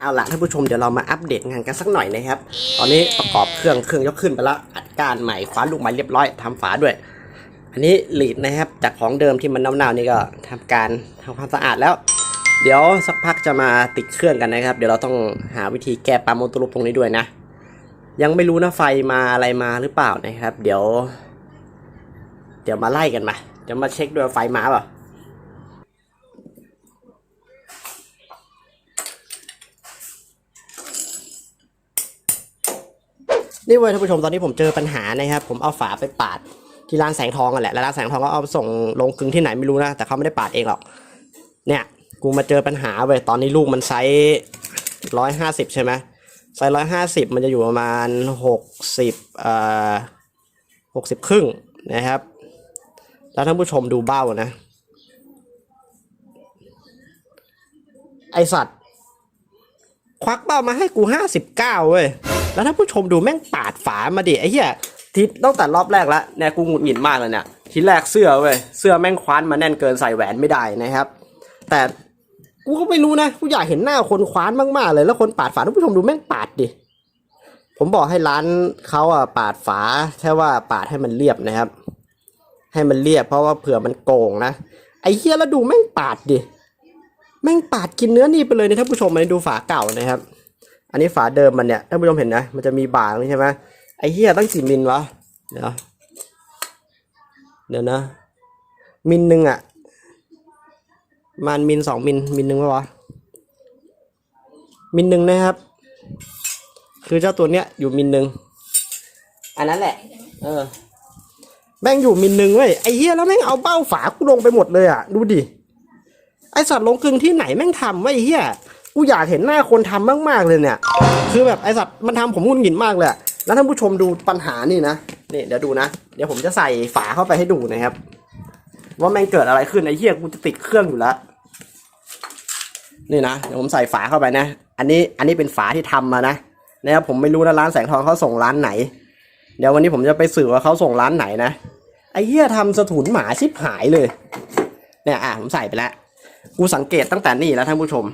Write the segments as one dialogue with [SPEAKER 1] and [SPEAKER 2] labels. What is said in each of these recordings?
[SPEAKER 1] เอาล่ะท่านผู้ชมเดี๋ยวเรามาอัปเดตงานกันสักหน่อยนะครับ ตอนนี้ประกอบเครื่องเครื่องยกขึ้นไปแล้วอัดกานใหม่คว้านลูกไม้เรียบร้อยทำฝาด้วย อันนี้หลีดนะครับจากของเดิมที่มันเน่าๆนี่ก็ทำการทำความสะอาดแล้ว เดี๋ยวสักพักจะมาติดเครื่องกันนะครับ เดี๋ยวเราต้องหาวิธีแก้ปั๊มมอเตอร์ลูปตรงนี้ด้วยนะ ยังไม่รู้นะไฟมาอะไรมาหรือเปล่านะครับ เดี๋ยว เดี๋ยวมาไล่กันมาเดี๋ยวมาเช็คด้วยไฟมาเปล่า นี่เว้ยท่านผู้ชมตอนนี้ผมเจอปัญหานะครับผมเอาฝาไปปาดที่ร้านแสงทองกันแหละแล้วร้านแสงทองก็เอาส่งลงกึ่งที่ไหนไม่รู้นะแต่เขาไม่ได้ปาดเองหรอก เนี่ยกูมาเจอปัญหาเว้ยตอนนี้ลูกมันไซส์ร้อยห้าสิบใช่ไหมไซส์ร้อยห้าสิบมันจะอยู่ประมาณหกสิบเอ่อหกสิบครึ่งนะครับ แล้วท่านผู้ชมดูเบ้านะ ไอสัตว์ ควักเป้ามาให้กูห้าสิบเก้าเว้ย แล้วถ้าผู้ชมดูแม่งปาดฝามาดิไอ้เหี้ยทีตั้งแต่รอบแรกแล้วเนี่ยกูหงุดหงิดมากเลยเนี่ยทีแรกเสื้อเว้ยเสื้อแม่งคว้านมาแน่นเกินใส่แหวนไม่ได้นะครับ แต่กูก็ไม่รู้นะกูอยากเห็นหน้าคนคว้านมากๆเลย แล้วคนปาดฝาท่านผู้ชมดูแม่งปาดดิผมบอกให้ร้านเขาอะปาดฝาแค่ว่าปาดให้มันเรียบนะครับ ให้มันเรียบ เพราะว่าเผื่อมันโกงนะไอ้เหี้ยแล้วดูแม่งปาดดิแม่งปาดกินเนื้อนี่ไปเลยนะท่านผู้ชมมาดูฝาเก่านะครับ อันนี้ฝาเดิมมันเนี่ยท่านผู้ชมเห็นนะมันจะมีบาร์นี่ใช่ไหมไอ้เหี้ยตั้งกี่มิลวะเดี๋ยวเดี๋ยวนะ มิลหนึ่งอะมันมิลสองมิลมิลหนึ่งปะวะมิลหนึ่งนะครับ คือเจ้าตัวเนี้ยอยู่มิลหนึ่งอันนั้นแหละ เออแม่งอยู่มิลหนึ่งเว้ยไอ้เหี้ยแล้วแม่งเอาเบ้าฝากูลงไปหมดเลยอะ ดูดิไอสัตว์ลงกลึงที่ไหนแม่งทำไว้เหี้ย กูอยากเห็นหน้าคนทำมากๆเลยเนี่ย คือแบบไอสัตว์มันทำผมงุนหงิดมากเลยแล้วท่านผู้ชมดูปัญหานี่นะนี่เดี๋ยวดูนะ เดี๋ยวผมจะใส่ฝาเข้าไปให้ดูนะครับ ว่าแม่งเกิดอะไรขึ้นไอ้เหี้ยกูจะติดเครื่องอยู่แล้วนี่นะเดี๋ยวผมใส่ฝาเข้าไปนะ อันนี้อันนี้เป็นฝาที่ทำมานะนะครับผมไม่รู้นะร้านแสงทองเขาส่งร้านไหน เดี๋ยววันนี้ผมจะไปสืบว่าเขาส่งร้านไหนนะไอ้เหี้ยทำสถุนหมาชิบหายเลย เนี่ยอะผมใส่ไปแล้วกูสังเกตตั้งแต่นี่แล้วท่านผู้ชม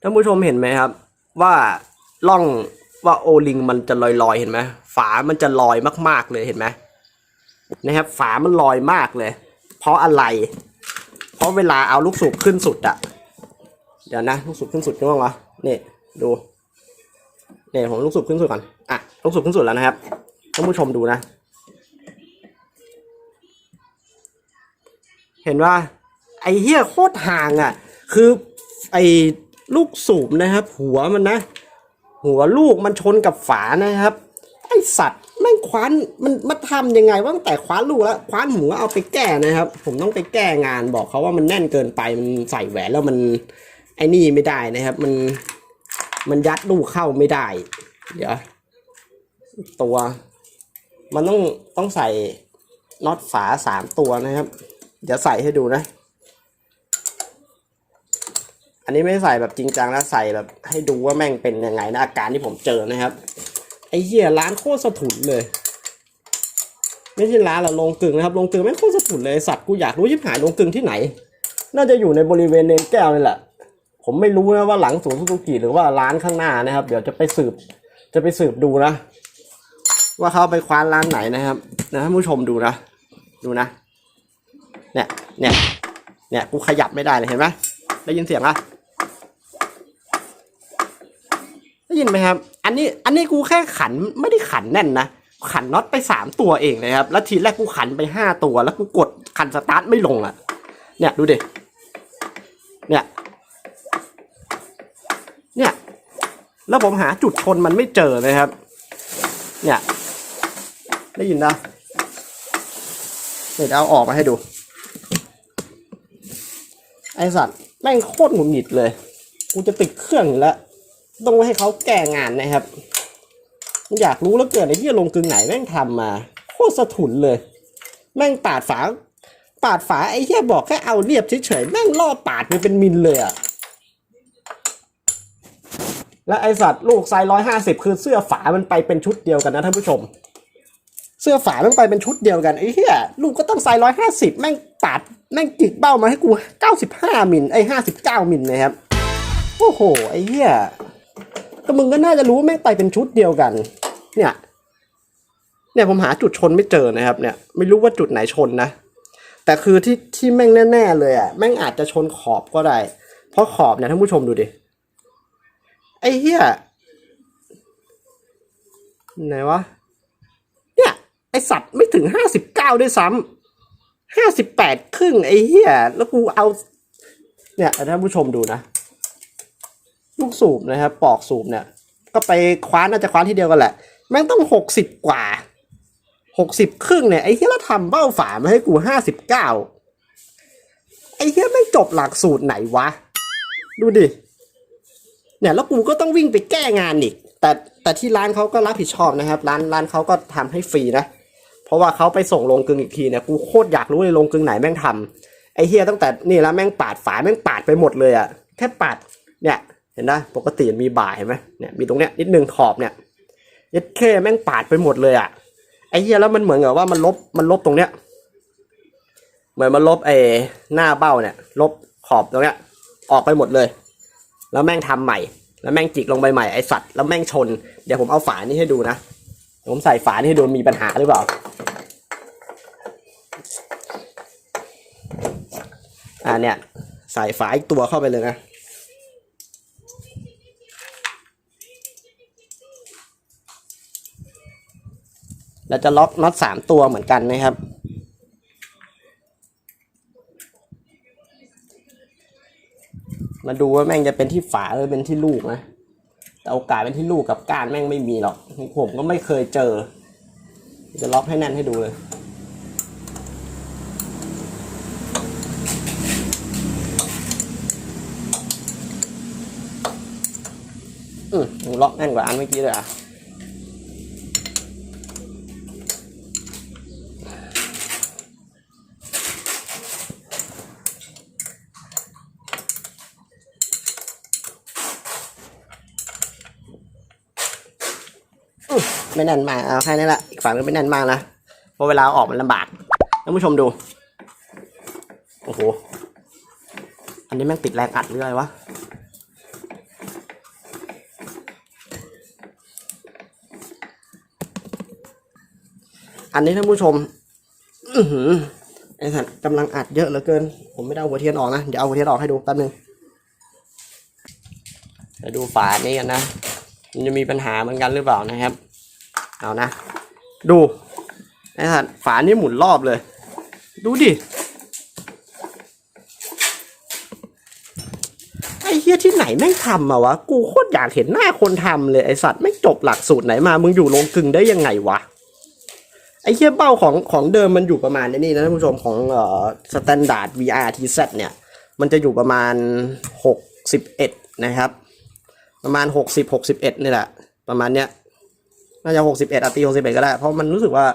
[SPEAKER 1] ท่านผู้ชมเห็นไหมครับ ว่าล่องว่าโอลิงมันจะลอยๆเห็นไหมฝามันจะลอยมากๆเลยเห็นไหมนะครับ ฝามันลอยมากเลย เพราะอะไร เพราะเวลาเอาลูกสูบขึ้นสุดอะเดี๋ยวนะลูกสูบขึ้นสุดยังไงวะนี่ดูเนี่ยผมลูกสูบขึ้นสุดก่อนอะลูกสูบขึ้นสุดแล้วนะครับท่านผู้ชมดูนะ เห็นว่าไอ้เหี้ยโคตรห่างอะ คือไอ ลูกสูบนะครับ หัวมันนะ หัวลูกมันชนกับฝานะครับไอสัตว์แม่งคว้านมันมาทำยังไงว่าตั้งแต่คว้านลูกแล้วคว้านหัวเอาไปแก้นะครับ ผมต้องไปแก้งานบอกเขาว่ามันแน่นเกินไปมันใส่แหวนแล้วมันไอ้นี่ไม่ได้นะครับ มันมันยัดลูกเข้าไม่ได้ เดี๋ยวตัว มันต้องต้องใส่น็อตฝาสามตัวนะครับ เดี๋ยวใส่ให้ดูนะ อันนี้ไม่ใส่แบบจริงจังนะใส่แบบให้ดูว่าแม่งเป็นยังไงนะอาการที่ผมเจอนะครับ ไอ้เหี้ยร้านโคตรสะถุนเลย ไม่ใช่ร้านหรอกโรงกลึงนะครับโรงกลึงแม่งโคตรสะถุนเลยสัตว์กูอยากรู้ชิบหายโรงกลึงที่ไหน น่าจะอยู่ในบริเวณเนนแก้วนี่แหละ ผมไม่รู้นะว่าหลังสวนสุกุกิหรือว่าร้านข้างหน้านะครับ เดี๋ยวจะไปสืบ จะไปสืบดูนะ ว่าเขาไปคว้านร้านไหนนะครับนะท่านผู้ชมดูนะ ดูนะ เนี่ยเนี่ยเนี่ยกูขยับไม่ได้เลยเห็นไหมได้ยินเสียงปะได้ ยินไหมครับ อันนี้อันนี้กูแค่ขันไม่ได้ขันแน่นนะ ขันน็อตไปสามตัวเองนะครับ แล้วทีแรกกูขันไปห้าตัว แล้วกูกดขันสตาร์ทไม่ลงอะ เนี่ยดูดิเนี่ย เนี่ย แล้วผมหาจุดชนมันไม่เจอเลยครับ เนี่ย ได้ยินนะเดี๋ยวเอาออกมาให้ดู ไอสัตว์แม่งโคตรหงุดหงิดเลย กูจะติดเครื่องอยู่แล้ว ต้องให้เขาแก้งานนะครับ อยากรู้แล้วเกิดไอ้ที่ลงกึงไหนแม่งทำมา โคตรสะทุนเลย แม่งปาดฝา ปาดฝาไอ้เหี้ยบอกแค่เอาเรียบเฉยๆแม่งล่อปาดไปเป็นมิลเลยอะและไอสัตว์ลูกไซร้อยห้าสิบคือเสื้อฝามันไปเป็นชุดเดียวกันนะท่านผู้ชม เสื้อฝาแม่งไปเป็นชุดเดียวกันไอ้เหี้ยลูกก็ต้องไซร้อยห้าสิบแม่งปาดแม่งจิกเบ้ามาให้กูเก้าสิบห้ามิลไอ้ห้าสิบเก้ามิลนะครับโอ้โหไอ้เหี้ย ก็มึงก็น่าจะรู้ว่าแม่งไปเป็นชุดเดียวกัน เนี่ย เนี่ยผมหาจุดชนไม่เจอนะครับ เนี่ย ไม่รู้ว่าจุดไหนชนนะ แต่คือที่ที่แม่งแน่ ๆ เลยอะแม่งอาจจะชนขอบก็ได้ เพราะขอบเนี่ยท่านผู้ชมดูดิ ไอ้เหี้ยไหนวะ เนี่ย ไอสัตว์ไม่ถึงห้าสิบเก้าด้วยซ้ำห้าสิบแปดครึ่งไอ้เหี้ย แล้วกูเอา เนี่ยท่านผู้ชมดูนะ ลูกสูบนะครับปอกสูบเนี่ย ก็ไปคว้านน่าจะคว้านที่เดียวกันแหละแม่งต้องหกสิบกว่าหกสิบครึ่งเนี่ยไอ้เหี้ยเราทำเบ้าฝามาให้กูห้าสิบเก้าไอ้เหี้ยไม่จบหลักสูตรไหนวะ ดูดิ เนี่ยแล้วกูก็ต้องวิ่งไปแก้งานอีก แต่แต่ที่ร้านเขาก็รับผิดชอบนะครับ ร้านร้านเขาก็ทำให้ฟรีนะ เพราะว่าเขาไปส่งลงกึงอีกทีเนี่ยกูโคตรอยากรู้เลยลงกึงไหนแม่งทำไอ้เฮียตั้งแต่นี่แล้วแม่งปาดฝาแม่งปาดไปหมดเลยอะแค่ปาดเนี่ย เห็นนะปกติมีบ่ายเห็นไหมเนี่ยมีตรงเนี้ยนิดนึงขอบเนี่ยยัดแค่แม่งปาดไปหมดเลยอะไอ้เฮียแล้วมันเหมือนกับว่ามันลบมันลบตรงเนี้ยเหมือนมันลบไอ้หน้าเบ้าเนี่ย ลบขอบตรงเนี้ย ออกไปหมดเลย แล้วแม่งทำใหม่ แล้วแม่งจิกลงไปใหม่ไอสัตว์แล้วแม่งชน เดี๋ยวผมเอาฝานี่ให้ดูนะผมใส่ฝานี่ให้ดูมีปัญหาหรือเปล่าอ่าเนี่ยใส่ฝาอีกตัวเข้าไปเลยนะ เราจะล็อกน็อตสามตัวเหมือนกันนะครับ มาดูว่าแม่งจะเป็นที่ฝาหรือเป็นที่ลูกนะแต่โอกาสเป็นที่ลูกกับก้านแม่งไม่มีหรอกผมก็ไม่เคยเจอ จะล็อกให้แน่นให้ดูเลยอืมล็อกแน่นกว่าอันเมื่อกี้เลยอะ ไม่แน่นมากเอาแค่นี้ละอีกฝั่งนึงไม่แน่นมากนะเพราะเวลาอออกมันลำบากท่านผู้ชมดูโอ้โหอันนี้แม่งติดแรงอัดหรืออะไรวะอันนี้ท่านผู้ชมอือหือไอ้สัตว์กำลังอัดเยอะเหลือเกิน ผมไม่ได้เอาหัวเทียนออกนะ เดี๋ยวเอาหัวเทียนออกให้ดูแป๊บนึงเดี๋ยวดูฝานี้กันนะ มันจะมีปัญหาเหมือนกันหรือเปล่านะครับ เอานะ ดูไอ้สัตว์ฝานี่หมุนรอบเลย ดูดิไอ้เฮียที่ไหนแม่งทำมาวะ กูโคตรอยากเห็นหน้าคนทำเลยไอ้สัตว์ไม่จบหลักสูตรไหนมา มึงอยู่โรงกลึงได้ยังไงวะไอ้เฮียเบ้าของของเดิมมันอยู่ประมาณนี้นะท่านผู้ชมของเอ่อสแตนดาร์ด VRTZ เนี่ย มันจะอยู่ประมาณหกสิบเอ็ดนะครับ ประมาณหกสิบหกสิบเอ็ดนี่แหละ ประมาณเนี้ย น่าจะหกสิบเอ็ดตีหกสิบเอ็ดก็ได้ เพราะมันรู้สึกว่า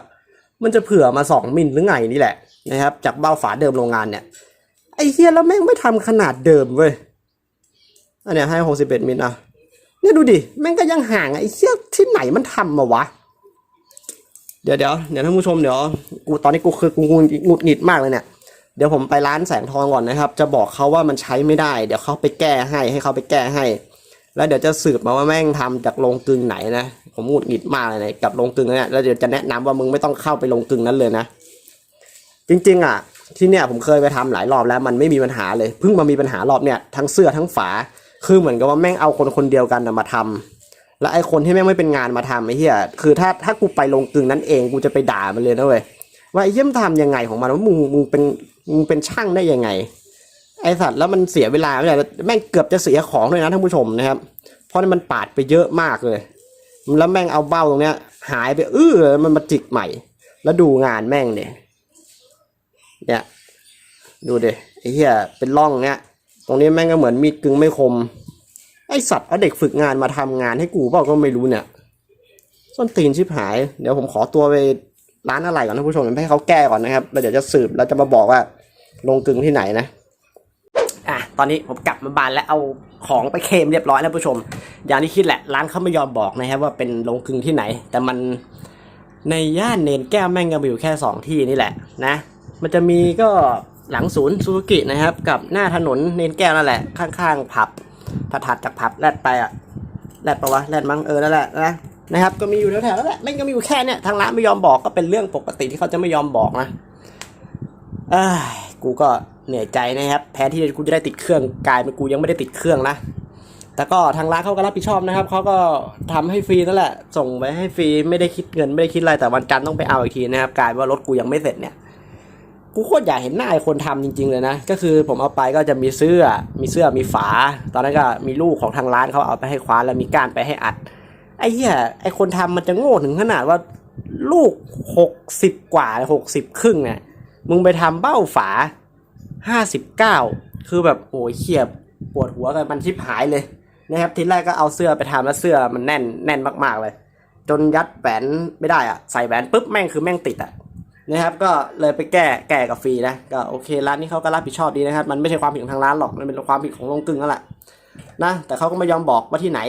[SPEAKER 1] มันจะเผื่อมาสองมิลหรือไงนี่แหละนะครับ จากเบ้าฝาเดิมโรงงานเนี่ยไอ้เฮียแล้วแม่งไม่ทำขนาดเดิมเว้ยอันเนี้ยให้หกสิบเอ็ดมิลนะเนี่ยดูดิแม่งก็ยังห่างไอ้เฮียที่ไหนมันทำมาวะเดี๋ยวเดี๋ยวเดี๋ยวท่านผู้ชมเดี๋ยวกูตอนนี้กูคือกูหงุดหงิดมากเลยเนี่ยเดี๋ยวผมไปร้านแสงทองก่อนนะครับ จะบอกเขาว่ามันใช้ไม่ได้ เดี๋ยวเขาไปแก้ให้ให้เขาไปแก้ให้ แล้วเดี๋ยวจะสืบมาว่าแม่งทำจากโรงกลึงไหนนะผมหงุดหงิดมากเลยนะกับโรงกลึงเนี่ยแล้วเดี๋ยวจะแนะนำว่ามึงไม่ต้องเข้าไปโรงกลึงนั้นเลยนะ จริงๆอะ ที่เนี่ยผมเคยไปทำหลายรอบแล้วมันไม่มีปัญหาเลยเพิ่งมามีปัญหารอบเนี่ยทั้งเสื้อทั้งฝา คือเหมือนกับว่าแม่งเอาคนคนเดียวกันมาทำแล้วไอ้คนที่แม่งไม่เป็นงานมาทำไอ้เหี้ยคือถ้าถ้ากูไปโรงกลึงนั้นเองกูจะไปด่ามันเลยนะเว้ยว่าไอ้เหี้ยมทำยังไงของมันว่ามึงมึงเป็นมึงเป็นช่างได้ยังไง ไอสัตว์แล้วมันเสียเวลาไม่ได้แม่งเกือบจะเสียของด้วยนะท่านผู้ชมนะครับ เพราะมันปาดไปเยอะมากเลย แล้วแม่งเอาเบ้าตรงเนี้ย หายไปเออมันมาจิกใหม่ แล้วดูงานแม่งเนี่ยเนี่ยดูเดิไอ้เหี้ยเป็นร่องเนี้ย ตรงนี้แม่งก็เหมือนมีดกึ่งไม่คม ไอสัตว์เอาเด็กฝึกงานมาทำงานให้กูเปล่าก็ไม่รู้เนี่ยส้นตีนชิบหาย เดี๋ยวผมขอตัวไปร้านอะไรก่อนท่านผู้ชมให้เขาแก้ก่อนนะครับแล้วเดี๋ยวจะสืบแล้วจะมาบอกว่าลงกึ่งที่ไหนนะ อะตอนนี้ผมกลับมาบ้านแล้วเอาของไปเคมเรียบร้อยแล้วผู้ชม อย่างที่คิดแหละร้านเขาไม่ยอมบอกนะครับว่าเป็นโรงกลึงที่ไหน แต่มันในย่านเนนแก้วแม่งก็มีอยู่แค่สองที่นี่แหละนะ มันจะมีก็หลังศูนย์ซูซูกินะครับ กับหน้าถนนเนนแก้วนั่นแหละ ข้างๆผับถัดจากผับแลดไปอะแลดปะวะแลดมั้งเออนั่นแหละนะนะครับก็มีอยู่แถวๆนั่นแหละแม่งก็มีอยู่แค่เนี่ยทางร้านไม่ยอมบอกก็เป็นเรื่องปกติที่เขาจะไม่ยอมบอกนะเอ้ กูก็เหนื่อยใจนะครับแทนที่กูจะได้ติดเครื่องกลายเป็นกูยังไม่ได้ติดเครื่องนะแต่ก็ทางร้านเขาก็รับผิดชอบนะครับเขาก็ทำให้ฟรีนั่นแหละ ส่งไปให้ฟรีไม่ได้คิดเงินไม่ได้คิดอะไรแต่วันจันทร์ต้องไปเอาอีกทีนะครับกลายว่ารถกูยังไม่เสร็จเนี่ยกูโคตรอยากเห็นหน้าไอ้คนทำจริง ๆเลยนะก็คือผมเอาไปก็จะมีเสื้อมีเสื้อมีฝา ตอนนั้นก็มีลูกของทางร้านเขาเอาไปให้คว้านแล้วมีก้านไปให้อัดไอ้เหี้ยไอ้คนทำมันจะโง่ถึงขนาดว่าลูกหกสิบกว่าหกสิบครึ่งเนี่ย มึงไปทำเบ้าฝาห้าสิบเก้าคือแบบโอ้ยเขียบปวดหัวกันมันชิบหายเลยนะครับทีแรกก็เอาเสื้อไปทำแล้วเสื้อมันแน่นแน่นมาก ๆเลย จนยัดแหวนไม่ได้อะใส่แหวนปุ๊บแม่งคือแม่งติดอะนะครับก็เลยไปแก้แก้กับฟรีนะก็โอเคร้านนี้เขาก็รับผิดชอบดีนะครับ มันไม่ใช่ความผิดของทางร้านหรอกมันเป็นความผิดของโรงกลึงนั่นแหละนะแต่เขาก็ไม่ยอมบอกว่าที่ไหน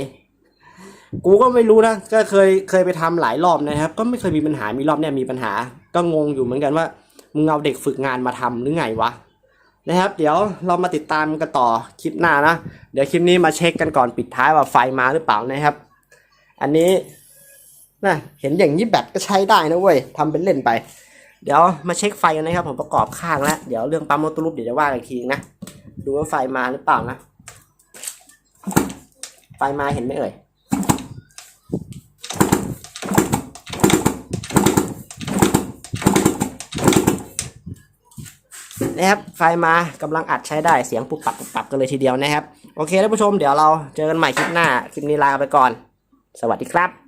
[SPEAKER 1] กูก็ไม่รู้นะก็เคยเคยไปทำหลายรอบนะครับ ก็ไม่เคยมีปัญหามีรอบเนี้ยมีปัญหา ก็งงอยู่เหมือนกันว่า มึงเอาเด็กฝึกงานมาทำหรือไงวะนะครับ เดี๋ยวเรามาติดตามกันต่อคลิปหน้านะ เดี๋ยวคลิปนี้มาเช็คกันก่อนปิดท้ายว่าไฟมาหรือเปล่านะครับ อันนี้นะเห็นอย่างนี้แบตก็ใช้ได้นะเว้ยทำเป็นเล่นไป เดี๋ยวมาเช็คไฟกันนะครับ ผมประกอบข้างแล้ว เดี๋ยวเรื่องปั๊มมอเตอร์ลูปเดี๋ยวจะว่ากันอีกทีนะดูว่าไฟมาหรือเปล่านะ ไฟมาเห็นไหมเอ่ย นะครับ ไฟมากำลังอัดใช้ได้เสียงปุบปับปุบปับกันเลยทีเดียวนะครับ โอเคท่านผู้ชมเดี๋ยวเราเจอกันใหม่คลิปหน้า คลิปนี้ลาไปก่อน สวัสดีครับ